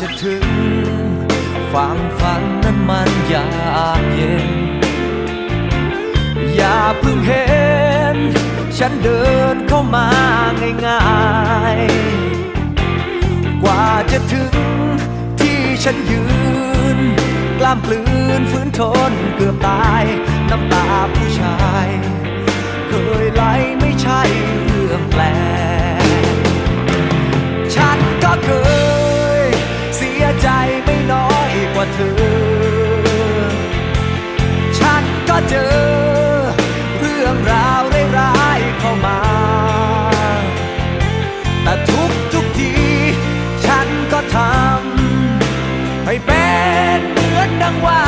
จะถึงฝั่งฝันนั้นมันยากเย็น อย่าเพิ่งเห็น ฉันเดินเข้ามาง่ายๆ กว่าจะถึงที่ฉันยืน กล้ามกลืนฝืนทนเกือบตาย น้ำตาผู้ชาย เธอ ฉันก็เจอ เรื่องราวร้ายๆเข้ามา แต่ทุกทุกที ฉันก็ทำให้เป็นเหมือนดังว่า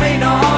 rain on.